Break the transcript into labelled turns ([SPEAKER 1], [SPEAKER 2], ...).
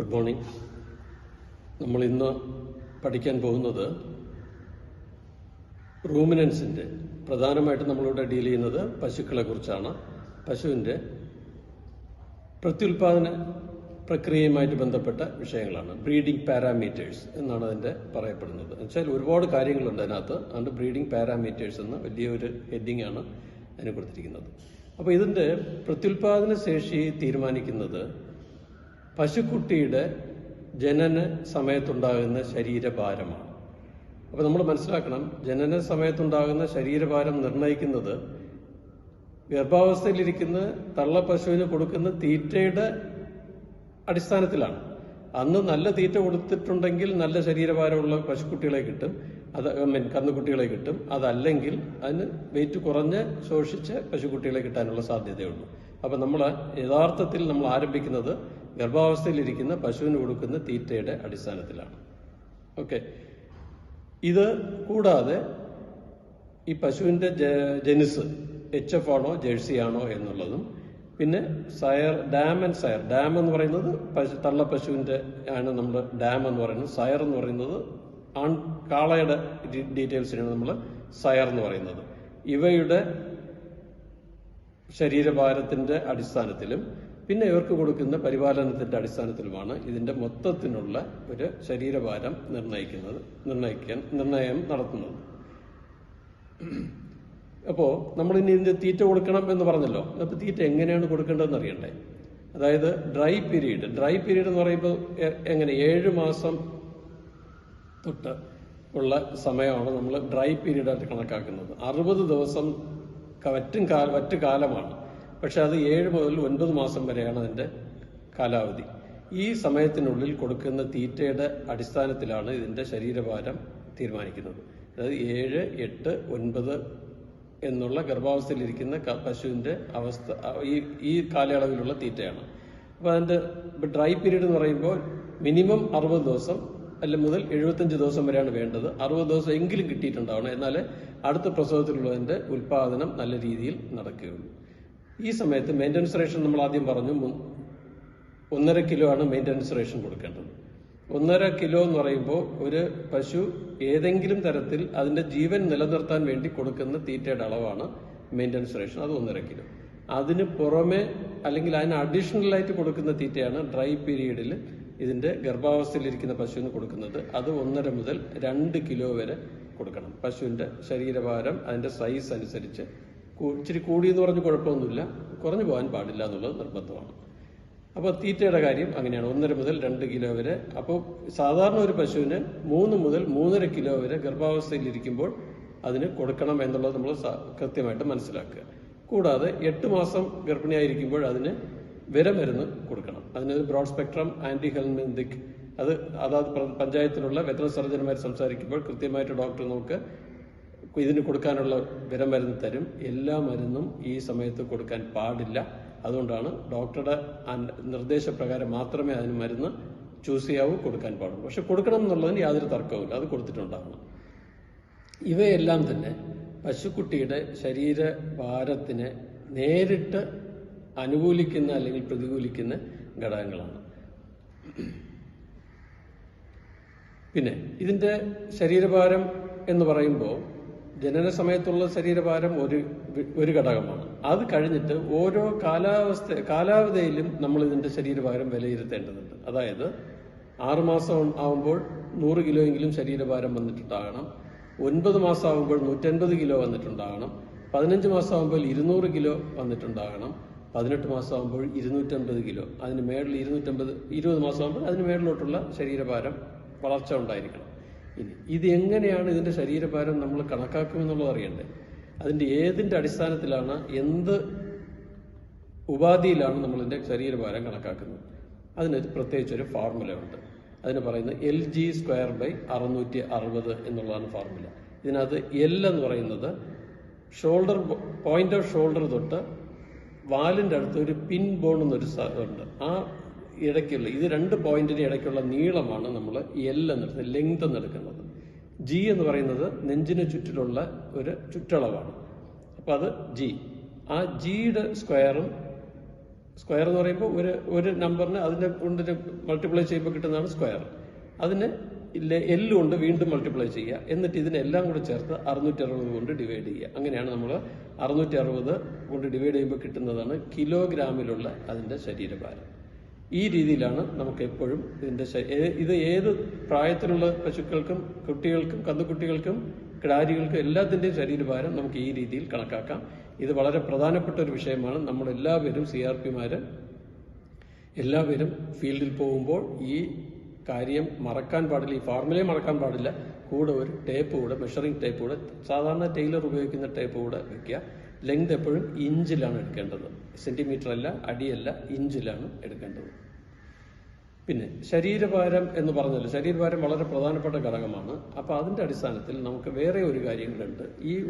[SPEAKER 1] Good morning. നമ്മൾ ഇന്ന് പഠിക്കാൻ പോകുന്നത് റൂമിനൻസിന്റെ പ്രധാനമായിട്ടും നമ്മളിവിടെ ഡീൽ ചെയ്യുന്നത് പശുക്കളെ കുറിച്ചാണ്. പശുവിന്റെ പ്രത്യുൽപാദന പ്രക്രിയയുമായിട്ട് ബന്ധപ്പെട്ട വിഷയങ്ങളാണ്. ബ്രീഡിംഗ് പാരാമീറ്റേഴ്സ് എന്നാണ് അതിന്റെ പറയപ്പെടുന്നത്. എന്നുവെച്ചാൽ ഒരുപാട് കാര്യങ്ങളുണ്ട് അതിനകത്ത്. അതുകൊണ്ട് ബ്രീഡിംഗ് പാരാമീറ്റേഴ്സ് എന്ന വലിയൊരു ഹെഡിങ് ആണ് അതിനെ കൊടുത്തിരിക്കുന്നത്. അപ്പോൾ ഇതിന്റെ പ്രത്യുൽപാദന ശേഷി തീരുമാനിക്കുന്നത് പശുക്കുട്ടിയുടെ ജനന സമയത്തുണ്ടാകുന്ന ശരീരഭാരമാണ്. അപ്പോൾ നമ്മൾ മനസ്സിലാക്കണം ജനന സമയത്തുണ്ടാകുന്ന ശരീരഭാരം നിർണയിക്കുന്നത് ഗർഭാവസ്ഥയിലിരിക്കുന്ന തള്ള പശുവിന് കൊടുക്കുന്ന തീറ്റയുടെ അടിസ്ഥാനത്തിലാണ്. അന്ന് നല്ല തീറ്റ കൊടുത്തിട്ടുണ്ടെങ്കിൽ നല്ല ശരീരഭാരമുള്ള പശുക്കുട്ടികളെ കിട്ടും അത് മീൻ കന്നുകുട്ടികളെ കിട്ടും. അതല്ലെങ്കിൽ അതിന് വെയിറ്റ് കുറഞ്ഞ് ശോഷിച്ച് പശുക്കുട്ടികളെ കിട്ടാനുള്ള സാധ്യതയുള്ളൂ അപ്പം നമ്മൾ യഥാർത്ഥത്തിൽ നമ്മൾ ആരംഭിക്കുന്നത് ഗർഭാവസ്ഥയിലിരിക്കുന്ന പശുവിന് കൊടുക്കുന്ന തീറ്റയുടെ അടിസ്ഥാനത്തിലാണ്. ഓക്കെ. ഇത് കൂടാതെ ഈ പശുവിന്റെ ജനിസ് എച്ച് എഫ് ആണോ ജേഴ്സി ആണോ എന്നുള്ളതും പിന്നെ sire dam and sire. Dam എന്ന് പറയുന്നത് പശു തള്ള പശുവിന്റെ ആണ് നമ്മൾ ഡാം എന്ന് പറയുന്നത്. സയർ എന്ന് പറയുന്നത് ആൺ കാളയുടെ ഡീറ്റെയിൽസിനാണ് നമ്മൾ സയർ എന്ന് പറയുന്നത്. ഇവയുടെ ശരീരഭാരത്തിന്റെ അടിസ്ഥാനത്തിലും പിന്നെ ഇവർക്ക് കൊടുക്കുന്ന പരിപാലനത്തിന്റെ അടിസ്ഥാനത്തിലുമാണ് ഇതിന്റെ മൊത്തത്തിനുള്ള ഒരു ശരീരഭാരം നിർണയിക്കുന്നത് നിർണയിക്കാൻ നിർണയം നടത്തുന്നത്. അപ്പോൾ നമ്മൾ ഇനി ഇതിന്റെ തീറ്റ കൊടുക്കണം എന്ന് പറഞ്ഞല്ലോ. അപ്പോൾ തീറ്റ എങ്ങനെയാണ് കൊടുക്കേണ്ടതെന്ന് അറിയണ്ടേ? അതായത് ഡ്രൈ പീരീഡ്. ഡ്രൈ പീരീഡ് എന്ന് പറയുമ്പോൾ എങ്ങനെ? ഏഴ് മാസം തൊട്ട് ഉള്ള സമയമാണ് നമ്മൾ ഡ്രൈ പീരീഡായിട്ട് കണക്കാക്കുന്നത്. അറുപത് ദിവസം വറ്റും കാല വറ്റ് കാലമാണ്. പക്ഷെ അത് ഏഴ് മുതൽ ഒൻപത് മാസം വരെയാണ് അതിന്റെ കാലാവധി. ഈ സമയത്തിനുള്ളിൽ കൊടുക്കുന്ന തീറ്റയുടെ അടിസ്ഥാനത്തിലാണ് ഇതിന്റെ ശരീരഭാരം തീരുമാനിക്കുന്നത്. അതായത് ഏഴ് എട്ട് ഒൻപത് എന്നുള്ള ഗർഭാവസ്ഥയിലിരിക്കുന്ന പശുവിന്റെ അവസ്ഥ ഈ ഈ കാലയളവിലുള്ള തീറ്റയാണ്. അപ്പോൾ അതിന്റെ ഡ്രൈ പീരീഡ് എന്ന് പറയുമ്പോൾ മിനിമം അറുപത് ദിവസം അല്ല മുതൽ എഴുപത്തഞ്ച് ദിവസം വരെയാണ് വേണ്ടത്. അറുപത് ദിവസം എങ്കിലും കിട്ടിയിട്ടുണ്ടാവണം. എന്നാൽ അടുത്ത പ്രസവത്തിലുള്ളതിന്റെ ഉൽപാദനം നല്ല രീതിയിൽ നടക്കുകയുള്ളൂ. ഈ സമയത്ത് മെയിന്റനൻസ് റേഷൻ നമ്മൾ ആദ്യം പറഞ്ഞു ഒന്നര കിലോ ആണ് മെയിന്റനൻസ് റേഷൻ കൊടുക്കേണ്ടത്. ഒന്നര കിലോ എന്ന് പറയുമ്പോൾ ഒരു പശു ഏതെങ്കിലും തരത്തിൽ അതിന്റെ ജീവൻ നിലനിർത്താൻ വേണ്ടി കൊടുക്കുന്ന തീറ്റയുടെ അളവാണ് മെയിന്റനൻസ് റേഷൻ അത് ഒന്നര കിലോ. അതിന് പുറമെ അല്ലെങ്കിൽ അതിന് അഡീഷണൽ ആയിട്ട് കൊടുക്കുന്ന തീറ്റയാണ് ഡ്രൈ പീരീഡിൽ ഇതിന്റെ ഗർഭാവസ്ഥയിലിരിക്കുന്ന പശുവിന് കൊടുക്കുന്നത്. അത് ഒന്നര മുതൽ രണ്ട് കിലോ വരെ കൊടുക്കണം. പശുവിന്റെ ശരീരഭാരം അതിന്റെ സൈസ് അനുസരിച്ച് ഇച്ചിരി കൂടി എന്ന് പറഞ്ഞ് കുഴപ്പമൊന്നുമില്ല. കുറഞ്ഞു പോകാൻ പാടില്ല എന്നുള്ളത് നിർബന്ധമാണ്. അപ്പോൾ തീറ്റയുടെ കാര്യം അങ്ങനെയാണ്. ഒന്നര മുതൽ രണ്ട് കിലോ വരെ. അപ്പോൾ സാധാരണ ഒരു പശുവിന് മൂന്ന് മുതൽ മൂന്നര കിലോ വരെ ഗർഭാവസ്ഥയിൽ ഇരിക്കുമ്പോൾ അതിന് കൊടുക്കണം എന്നുള്ളത് നമ്മൾ കൃത്യമായിട്ട് മനസ്സിലാക്കുക. കൂടാതെ എട്ട് മാസം ഗർഭിണിയായിരിക്കുമ്പോൾ അതിന് വിരമരുന്ന് കൊടുക്കണം. അതിന് ബ്രോഡ് സ്പെക്ട്രം ആന്റി ഹെൽമെന്തിക് അത് അതാത് പഞ്ചായത്തിലുള്ള വെറ്ററിനറി സർജന്മാർ സംസാരിക്കുമ്പോൾ കൃത്യമായിട്ട് ഡോക്ടർ നമുക്ക് ഇതിന് കൊടുക്കാനുള്ള വിരമരുന്ന് തരും. എല്ലാ മരുന്നും ഈ സമയത്ത് കൊടുക്കാൻ പാടില്ല. അതുകൊണ്ടാണ് ഡോക്ടറുടെ നിർദ്ദേശപ്രകാരം മാത്രമേ അതിന് മരുന്ന് ചൂസ് ചെയ്യാവൂ കൊടുക്കാൻ പാടുള്ളൂ. പക്ഷെ കൊടുക്കണം എന്നുള്ളതിന് യാതൊരു തർക്കവുമില്ല. അത് കൊടുത്തിട്ടുണ്ടാകണം ഇവയെല്ലാം തന്നെ പശുക്കുട്ടിയുടെ ശരീരഭാരത്തിനെ നേരിട്ട് അനുകൂലിക്കുന്ന അല്ലെങ്കിൽ പ്രതികൂലിക്കുന്ന ഘടകങ്ങളാണ്. പിന്നെ ഇതിന്റെ ശരീരഭാരം എന്ന് പറയുമ്പോൾ ജനന സമയത്തുള്ള ശരീരഭാരം ഒരു ഒരു ഘടകമാണ്. അത് കഴിഞ്ഞിട്ട് ഓരോ കാലാവസ്ഥ കാലാവധിയിലും നമ്മൾ ഇതിന്റെ ശരീരഭാരം വിലയിരുത്തേണ്ടതുണ്ട്. അതായത് ആറുമാസം ആവുമ്പോൾ നൂറ് കിലോയെങ്കിലും ശരീരഭാരം വന്നിട്ടുണ്ടാകണം. ഒൻപത് മാസം ആവുമ്പോൾ നൂറ്റൻപത് കിലോ വന്നിട്ടുണ്ടാകണം. പതിനഞ്ച് മാസം ആവുമ്പോൾ ഇരുന്നൂറ് കിലോ വന്നിട്ടുണ്ടാകണം. പതിനെട്ട് മാസം ആകുമ്പോൾ ഇരുന്നൂറ്റമ്പത് കിലോ. അതിന് മേളിൽ ഇരുന്നൂറ്റമ്പത് ഇരുപത് മാസം ആകുമ്പോൾ അതിന് മേളിലോട്ടുള്ള ശരീരഭാരം വളർച്ച ഉണ്ടായിരിക്കണം. ഇനി ഇത് എങ്ങനെയാണ് ഇതിന്റെ ശരീരഭാരം നമ്മൾ കണക്കാക്കുമെന്നുള്ളത് അറിയണ്ടേ? അതിന്റെ ഏതിന്റെ അടിസ്ഥാനത്തിലാണ് എന്ത് ഉപാധിയിലാണ് നമ്മളിതിന്റെ ശരീരഭാരം കണക്കാക്കുന്നത്? അതിന് പ്രത്യേകിച്ച് ഒരു ഫോർമുല ഉണ്ട്. അതിന് പറയുന്നത് എൽ ജി സ്ക്വയർ ബൈ അറുന്നൂറ്റി അറുപത് എന്നുള്ളതാണ് ഫോർമുല ഇതിനകത്ത് എൽ എന്ന് പറയുന്നത് ഷോൾഡർ പോയിന്റ് ഓഫ് ഷോൾഡർ തൊട്ട് വാലിന്റെ അടുത്ത് ഒരു പിൻ ബോൺ എന്നൊരു ഉണ്ട്. ആ ഇടയ്ക്കുള്ള ഇത് രണ്ട് പോയിന്റിന് ഇടയ്ക്കുള്ള നീളമാണ് നമ്മൾ എൽ എന്നെടുത്ത് ലെങ്ത് എന്നെടുക്കുന്നത് ജി എന്ന് പറയുന്നത് നെഞ്ചിന് ചുറ്റിലുള്ള ഒരു ചുറ്റളവാണ്. അപ്പോൾ അത് ജി ആ ജിയുടെ സ്ക്വയറും സ്ക്വയർ എന്ന് പറയുമ്പോൾ ഒരു ഒരു നമ്പറിന് അതിന്റെ കൊണ്ട് മൾട്ടിപ്ലൈ ചെയ്യുമ്പോൾ കിട്ടുന്നതാണ് സ്ക്വയർ. അതിന് എൽ കൊണ്ട് വീണ്ടും മൾട്ടിപ്ലൈ ചെയ്യുക. എന്നിട്ട് ഇതിനെല്ലാം കൂടെ ചേർത്ത് അറുന്നൂറ്റി അറുപത് കൊണ്ട് ഡിവൈഡ് ചെയ്യുക. അങ്ങനെയാണ് നമ്മൾ അറുന്നൂറ്റി അറുപത് കൊണ്ട് ഡിവൈഡ് ചെയ്യുമ്പോൾ കിട്ടുന്നതാണ് കിലോഗ്രാമിലുള്ള അതിന്റെ ശരീരഭാരം. ഈ രീതിയിലാണ് നമുക്ക് എപ്പോഴും ഇതിന്റെ ഇത് ഏത് പ്രായത്തിലുള്ള പശുക്കൾക്കും കുട്ടികൾക്കും കന്നുകുട്ടികൾക്കും കിടാരികൾക്കും എല്ലാത്തിന്റെയും ശരീരഭാരം നമുക്ക് ഈ രീതിയിൽ കണക്കാക്കാം. ഇത് വളരെ പ്രധാനപ്പെട്ട ഒരു വിഷയമാണ്. നമ്മൾ എല്ലാവരും സി ആർ പിമാര് എല്ലാവരും ഫീൽഡിൽ പോകുമ്പോൾ ഈ കാര്യം മറക്കാൻ പാടില്ല ഈ ഫോർമുലയെ മറക്കാൻ പാടില്ല. കൂടെ ഒരു ടേപ്പ് കൂടെ മെഷറിംഗ് ടേപ്പ് കൂടെ സാധാരണ ടൈലർ ഉപയോഗിക്കുന്ന ടേപ്പ് കൂടെ വെക്കുക. ലെങ്ത് എപ്പോഴും ഇഞ്ചിലാണ് എടുക്കേണ്ടത്. സെന്റിമീറ്റർ അല്ല അടിയല്ല ഇഞ്ചിലാണ് എടുക്കേണ്ടത്. പിന്നെ ശരീരഭാരം എന്ന് പറഞ്ഞല്ലോ. ശരീരഭാരം വളരെ പ്രധാനപ്പെട്ട ഘടകമാണ്. അപ്പോൾ അതിന്റെ അടിസ്ഥാനത്തിൽ നമുക്ക് വേറെ ഒരു കാര്യം കൂടെ ഉണ്ട് ഈ